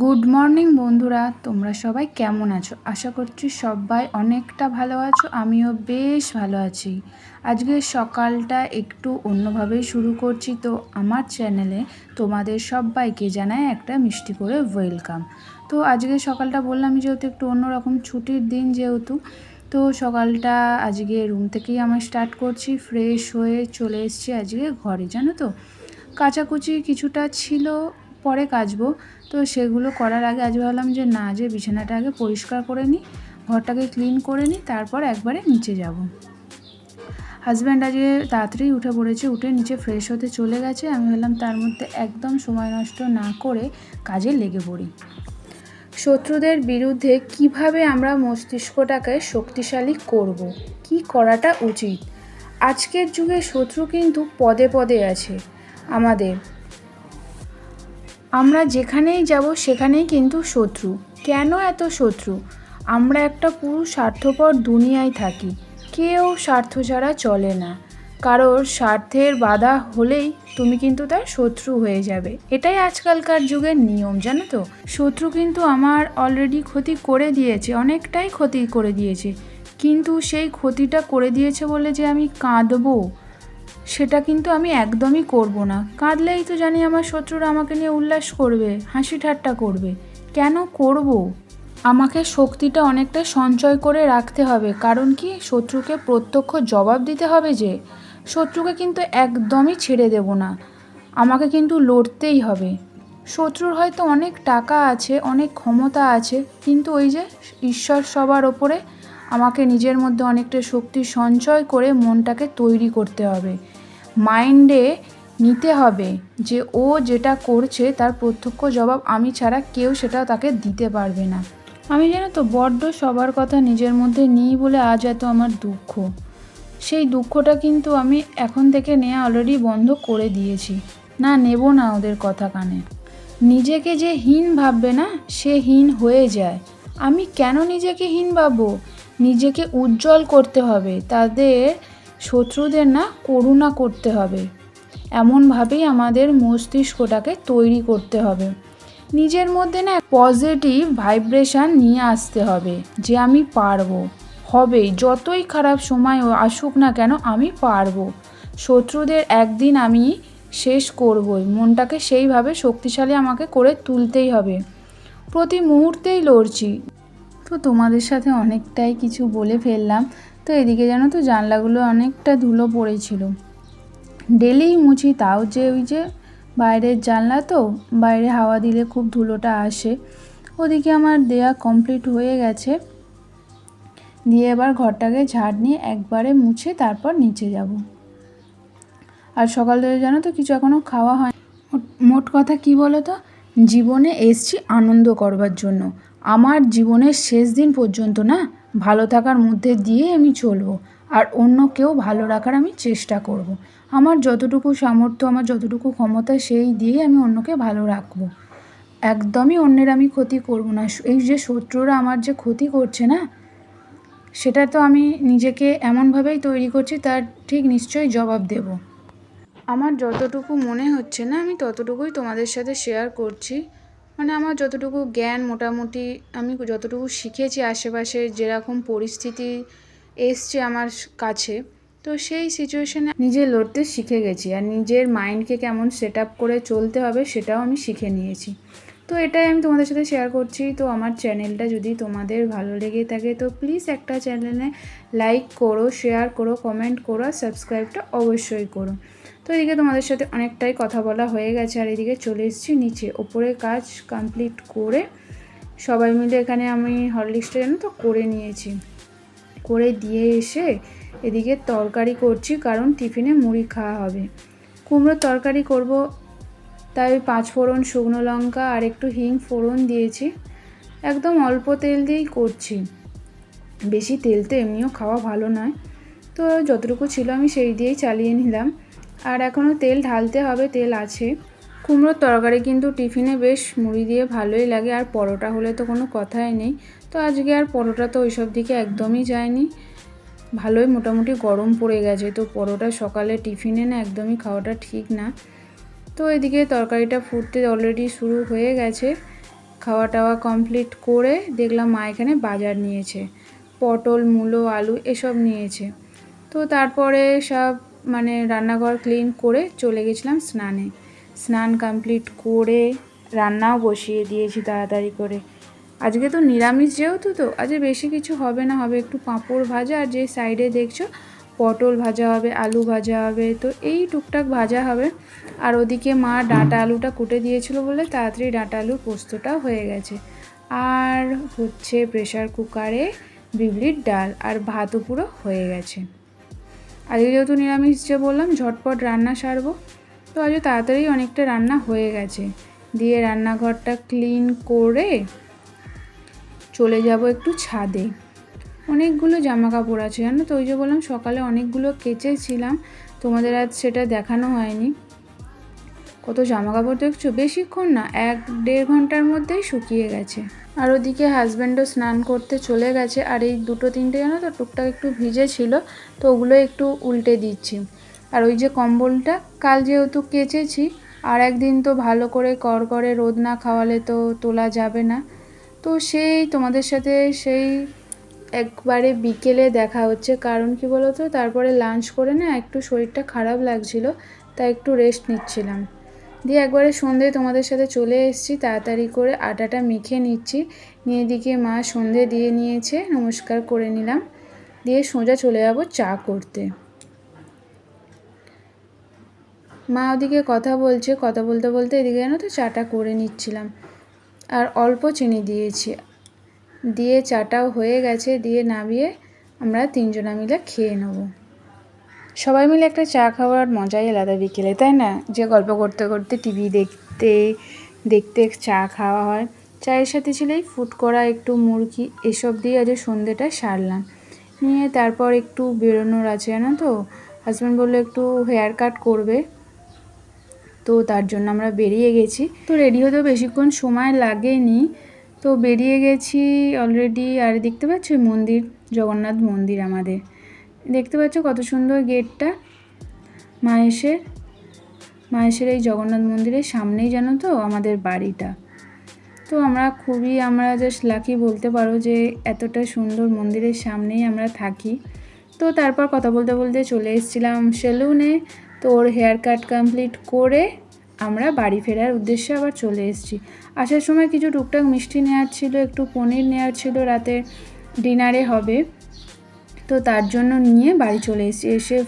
Good morning বন্ধুরা। তোমরা সবাই কেমন আছো? আশা করছি সবাই অনেকটা ভালো আছো। আমিও বেশ ভালো আছি। আজকে সকালটা একটু অন্যভাবেই শুরু করছি। তো আমার চ্যানেলে তোমাদের সবাইকে জানায় একটা মিষ্টি করে ওয়েলকাম তো আজকে সকালটা বললাম যেহেতু একটু অন্যরকম ছুটির দিন যেহেতু, তো সকালটা আজকে রুম থেকেই আমার স্টার্ট করছি। ফ্রেশ হয়ে চলে এসেছি আজকে ঘরে। জানো তো? কাচাকুচি কিছুটা ছিল পরে কাচবো। তো সেগুলো করার আগে আজ ভাবলাম যে না, যে বিছানাটা আগে পরিষ্কার করে নিই, ঘরটাকে ক্লিন করে নিই, তারপর একবারে নিচে যাব। হাজব্যান্ড আজকে তাড়াতাড়ি উঠে পড়েছে, উঠে নিচে ফ্রেশ হতে চলে গেছে। আমি ভাবলাম তার মধ্যে একদম সময় নষ্ট না করে কাজে লেগে পড়ি। শত্রুদের বিরুদ্ধে কীভাবে আমরা মস্তিষ্কটাকে শক্তিশালী করব। কি করাটা উচিত? আজকের যুগে শত্রু কিন্তু পদে পদে আছে আমাদের। আমরা যেখানেই যাব সেখানেই কিন্তু শত্রু। কেন এত শত্রু? আমরা একটা পুরো স্বার্থপর দুনিয়ায় থাকি। কেউ স্বার্থ ছাড়া চলে না। কারোর স্বার্থের বাধা হলেই তুমি কিন্তু তার শত্রু হয়ে যাবে। এটাই আজকালকার যুগের নিয়ম, জানো তো? শত্রু কিন্তু আমার অলরেডি ক্ষতি করে দিয়েছে, অনেকটাই ক্ষতি করে দিয়েছে। কিন্তু সেই ক্ষতিটা করে দিয়েছে বলে যে আমি কাঁদবো? সেটা কিন্তু আমি একদমই করব না। কাঁদলেই তো জানি আমার শত্রুরা আমাকে নিয়ে উল্লাস করবে, হাসি ঠাট্টা করবে। কেন করব? আমাকে শক্তিটা অনেকটা সঞ্চয় করে রাখতে হবে, কারণ কি শত্রুকে প্রত্যক্ষ জবাব দিতে হবে যে, শত্রুকে কিন্তু একদমই ছেড়ে দেব না। আমাকে কিন্তু লড়তেই হবে। শত্রুর হয়তো অনেক টাকা আছে, অনেক ক্ষমতা আছে, কিন্তু ওই যে ঈশ্বর সবার ওপরে আমাকে নিজের মধ্যে অনেকটা শক্তি সঞ্চয় করে মনটাকে তৈরি করতে হবে। মাইন্ডে নিতে হবে যে ও যেটা করছে তার প্রত্যক্ষ জবাব আমি ছাড়া কেউ সেটা তাকে দিতে পারবে না। আমি জানো তো বড্ড সবার কথা নিজের মধ্যে নিই বলে আজ এত আমার দুঃখ। সেই দুঃখটা কিন্তু আমি এখন থেকে নেওয়া অলরেডি বন্ধ করে দিয়েছি। না, নেব না ওদের কথা কানে। নিজেকে যে হীন ভাববে না, সে হীন হয়ে যায়। আমি কেন নিজেকে হীন ভাববো? নিজেকে উজ্জ্বল করতে হবে। তাদের শত্রুদের না করুণা করতে হবে। এমনভাবেই আমাদের মস্তিষ্কটাকে তৈরি করতে হবে। নিজের মধ্যে না পজিটিভ ভাইব্রেশান নিয়ে আসতে হবে যে আমি পারব। হবেই যতই খারাপ সময় আসুক না কেন আমি পারব। শত্রুদের একদিন আমি শেষ করবই। মনটাকে সেইভাবে শক্তিশালী আমাকে করে তুলতেই হবে। প্রতি মুহূর্তেই লড়ছি। তো তোমাদের সাথে অনেকটাই কিছু বলে ফেললাম। তো এদিকে জানো তো জানলাগুলো অনেকটা ধুলো পড়েছিল। ডেলিই মুছি, তাও যে ওই যে বাইরের জানলা তো, বাইরে হাওয়া দিলে খুব ধুলোটা আসে। ওদিকে আমার দেয়া কমপ্লিট হয়ে গেছে। দিয়ে এবার ঘরটাকে ঝাড় নিয়ে একবারে মুছে তারপর নিচে যাব। আর সকাল থেকে জানো তো কিছু এখনও খাওয়া হয় মোট কথা কি বলো তো? জীবনে এসছি আনন্দ করবার জন্য। আমার জীবনের শেষ দিন পর্যন্ত না ভালো থাকার মধ্যে দিয়ে আমি চলবো আর অন্য কেউ ভালো রাখার আমি চেষ্টা করব। আমার যতটুকু সামর্থ্য, আমার যতটুকু ক্ষমতা সেই দিয়েই আমি অন্যকে ভালো রাখব। একদমই অন্যের আমি ক্ষতি করব না। এই যে শত্রুরা আমার যে ক্ষতি করছে না, সেটা তো আমি নিজেকে এমনভাবেই তৈরি করছি তার ঠিক নিশ্চয়ই জবাব দেব। আমার যতটুকু মনে হচ্ছে না, আমি ততটুকুই তোমাদের সাথে শেয়ার করছি। মানে আমার যতটুকু জ্ঞান মোটামুটি আমি যতটুকু শিখেছি আশেপাশে যেরকম পরিস্থিতি এসছে আমার কাছে, তো সেই সিচুয়েশানে নিজে লড়তে শিখে গেছি। আর নিজের মাইন্ডকে কেমন সেট আপ করে চলতে হবে সেটাও আমি শিখে নিয়েছি। তো এটাই আমি তোমাদের সাথে শেয়ার করছি। তো আমার চ্যানেলটা যদি তোমাদের ভালো লেগে থাকে, তো প্লিজ একটা চ্যানেলে লাইক করো শেয়ার করো কমেন্ট করো আর সাবস্ক্রাইবটা অবশ্যই করো। তো এদিকে তোমাদের সাথে অনেকটাই কথা বলা হয়ে গেছে আর এদিকে চলে এসেছি নিচে ওপরে কাজ কমপ্লিট করে। সবাই মিলে এখানে আমি হরলিক্সটা যেন তো করে নিয়েছি। করে দিয়ে এসে এদিকে তরকারি করছি কারণ টিফিনে মুড়ি খাওয়া হবে। কুমড়োর তরকারি করব তাই পাঁচ ফোড়ন শুকনো লঙ্কা আর একটু হিং ফোড়ন দিয়েছি। একদম অল্প তেল দিয়েই করছি। বেশি তেল তো এমনিও খাওয়া ভালো নয়। তো যতটুকু ছিল আমি সেই দিয়েই চালিয়ে নিলাম। আর এখনও তেল ঢালতে হবে, তেল আছে। কুমড়োর তরকারি কিন্তু টিফিনে বেশ মুড়ি দিয়ে ভালোই লাগে, আর পরোটা হলে তো কোনো কথাই নেই। তো আজকে আর পরোটা তো ওইসব দিকে একদমই যায়নি। ভালোই মোটামুটি গরম পড়ে গেছে, তো পরোটা সকালে টিফিনে না একদমই খাওয়াটা ঠিক না। তো এদিকে তরকারিটা ফুটতে অলরেডি শুরু হয়ে গেছে। খাওয়া টাওয়া কমপ্লিট করে দেখলাম মা এখানে বাজার নিয়েছে। পটল, মূলো, আলু এসব নিয়েছে। তো তারপরে সব মানে রান্নাঘর ক্লিন করে চলে গেছিলাম স্নানে। স্নান কমপ্লিট করে রান্নাও বসিয়ে দিয়েছি তাড়াতাড়ি করে। আজকে তো নিরামিষ যেহেতু তো আজকে বেশি কিছু হবে না, হবে একটু পাঁপড় ভাজা আর যে সাইডে দেখছ পটল ভাজা হবে, আলু ভাজা হবে, তো এই টুকটাক ভাজা হবে। আর ওদিকে মা ডাঁটা আলুটা কুটে দিয়েছিল বলে তাড়াতাড়ি ডাঁটা আলুর পোস্তটা হয়ে গেছে। আর হচ্ছে প্রেশার কুকারে বিবলির ডাল, আর ভাতও পুরো হয়ে গেছে। আজকে যেহেতু নিরামিষ, যে বললাম, ঝটপট রান্না সারবো। তো আজকে তাড়াতাড়ি অনেকটা রান্না হয়ে গেছে। দিয়ে রান্নাঘরটা ক্লিন করে চলে যাব একটু ছাদে। অনেকগুলো জামা কাপড় আছে, জানো তো? ওই যে বললাম সকালে অনেকগুলো কেচেছিলাম, তোমাদের আজ সেটা দেখানো হয়নি। কত জামা কাপড় দেখছ? বেশিক্ষণ না, এক দেড় ঘণ্টার মধ্যেই শুকিয়ে গেছে। আর ওদিকে হাজব্যান্ডও স্নান করতে চলে গেছে, আর এই দুটো তিনটে জানো তো টুকটাক একটু ভিজে ছিল, তো ওগুলো একটু উল্টে দিচ্ছি। আর ওই যে কম্বলটা, কাল যেহেতু কেচেছি, আর একদিন তো ভালো করে কর করে রোদ না খাওয়ালে তো তোলা যাবে না। তো সেই তোমাদের সাথে সেই একবারে বিকেলে দেখা হচ্ছে। কারণ কি বলো তো তারপরে লাঞ্চ করে না একটু শরীরটা খারাপ লাগছিল, তাই একটু রেস্ট নিচ্ছিলাম। দিয়ে একবারে সন্ধে তোমাদের সাথে চলে এসেছি, তাড়াতাড়ি করে আটাটা মেখে নিচ্ছি। নিয়ে দিকে মা সন্ধে দিয়ে নিয়েছে, নমস্কার করে নিলাম। দিয়ে সোজা চলে যাব চা করতে। মা ওদিকে কথা বলছে, কথা বলতে বলতে এদিকে জানো তো চাটা করে নিচ্ছিলাম। আর অল্প চিনি দিয়েছি। দিয়ে চাটাও হয়ে গেছে, দিয়ে নামিয়ে আমরা তিনজনা মিলে খেয়ে নেব। সবাই মিলে একটা চা খাওয়ার মজাই আলাদা বিকেলে, তাই না? যে গল্প করতে করতে টিভি দেখতে দেখতে চা খাওয়া হয়। চায়ের সাথে ছিল এই ফুট করা একটু মুরগি, এসব দিয়ে আজ সন্ধেটা সারলাম। নিয়ে তারপর একটু বেরোনোর আছে, জানো তো? হাজব্যান্ড বলল, একটু হেয়ার কাট করবে। তো তার জন্য আমরা বেরিয়ে গেছি। তো রেডি হতেও বেশিক্ষণ সময় লাগেনি। তো বেরিয়ে গেছি অলরেডি আর দেখতে পাচ্ছ মন্দির, জগন্নাথ মন্দির আমাদের। দেখতে পাচ্ছ কত সুন্দর গেটটা মায়েশের মায়েশের এই জগন্নাথ মন্দিরের সামনেই জানো তো আমাদের বাড়িটা। তো আমরা খুবই, আমরা জাস্ট লাকি বলতে পারো যে এতটা সুন্দর মন্দিরের সামনেই আমরা থাকি। তো তারপর কথা বলতে বলতে চলে এসেছিলাম সেলুনে, তো ওর হেয়ার কাট কমপ্লিট করে আমরা বাড়ি ফেরার উদ্দেশ্যে আবার চলে এসেছি। আসার সময় কিছু টুকটাক মিষ্টি নেওয়ার ছিল, একটু পনির নেওয়ার ছিল, রাতে ডিনারে হবে। তো তার জন্য নিয়ে বাড়ি চলে এসেছি। এসে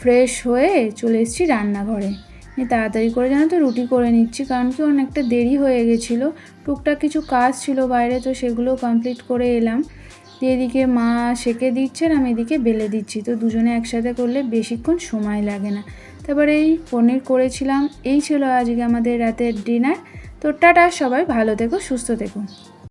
ফ্রেশ হয়ে চলে এসেছি রান্নাঘরে। নিয়ে তাড়াতাড়ি করে জানো তো রুটি করে নিচ্ছি, কারণ কি অনেকটা দেরি হয়ে গেছিল। টুকটাক কিছু কাজ ছিল বাইরে, তো সেগুলো কমপ্লিট করে এলাম। এদিকে মা সেকে দিচ্ছে আর আমি এদিকে বেলে দিচ্ছি। তো দুজনে একসাথে করলে বেশিক্ষণ সময় লাগে না। তারপরে এই পনির করেছিলাম। এই ছিল আজকে আমাদের রাতের ডিনার তো টাটা সবাই, ভালো থেকো, সুস্থ থেকো।